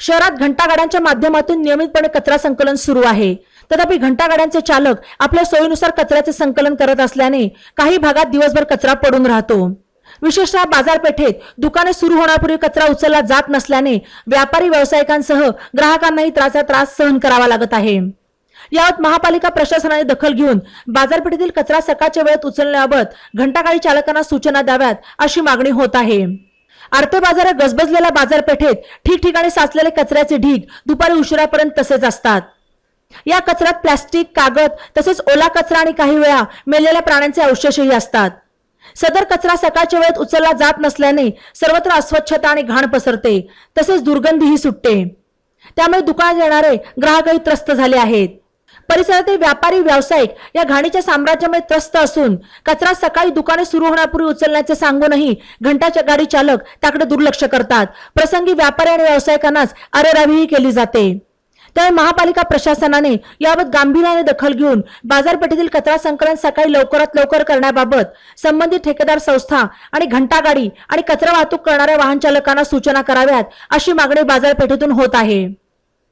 शहरात घंटागाड्यांच्या माध्यमातून नियमितपणे कचरा संकलन सुरू आहे. तथापि घंटागाड्यांचे चालक आपल्या सोयीनुसार कचऱ्याचे संकलन करत असल्याने काही भागात दिवसभर कचरा पडून राहतो. विशेषतः बाजारपेठेत दुकाने सुरू होण्यापूर्वी कचरा उचलला जात नसल्याने व्यापारी व्यावसायिकांसह ग्राहकांनाही त्राचा त्रास सहन करावा लागत आहे. यात महापालिका प्रशासनाने दखल घेऊन बाजारपेठेतील कचरा सकाळच्या वेळेत उचलण्याबाबत घंटागाडी चालकांना सूचना द्याव्यात अशी मागणी होत आहे. आर्ते बाजारात गजबजलेल्या बाजारपेठेत ठिकठिकाणी साचलेले कचऱ्याचे ढीग दुपारी उशिरापर्यंत तसेच असतात. या कचऱ्यात प्लास्टिक कागद तसेच ओला कचरा आणि काही वेळा मेलेल्या प्राण्यांचे अवशेषही असतात. सदर कचरा सकाळच्या वेळेत उचलला जात नसल्याने सर्वत्र अस्वच्छता आणि घाण पसरते तसेच दुर्गंधीही सुटते. त्यामुळे दुकानात येणारे ग्राहकही त्रस्त झाले आहेत. परिसरातील व्यापारी व्यावसायिक या घाणीच्या साम्राज्यामध्ये त्रस्त असून कचरा सकाळी दुकाने सुरू होण्यापूर्वी उचलण्याचे सांगूनही घंटाच्या गाडी चालक त्याकडे दुर्लक्ष करतात. प्रसंगी व्यापारी आणि व्यावसायिकांनाच अरेरावीही केली जाते. त्यामुळे महापालिका प्रशासनाने याबाबत गांभीर्याने दखल घेऊन बाजारपेठेतील कचरा संकलन सकाळी लवकरात लवकर करण्याबाबत संबंधित ठेकेदार संस्था आणि घंटागाडी आणि कचरा वाहतूक करणाऱ्या वाहन चालकांना सूचना कराव्यात अशी मागणी बाजारपेठेतून होत आहे.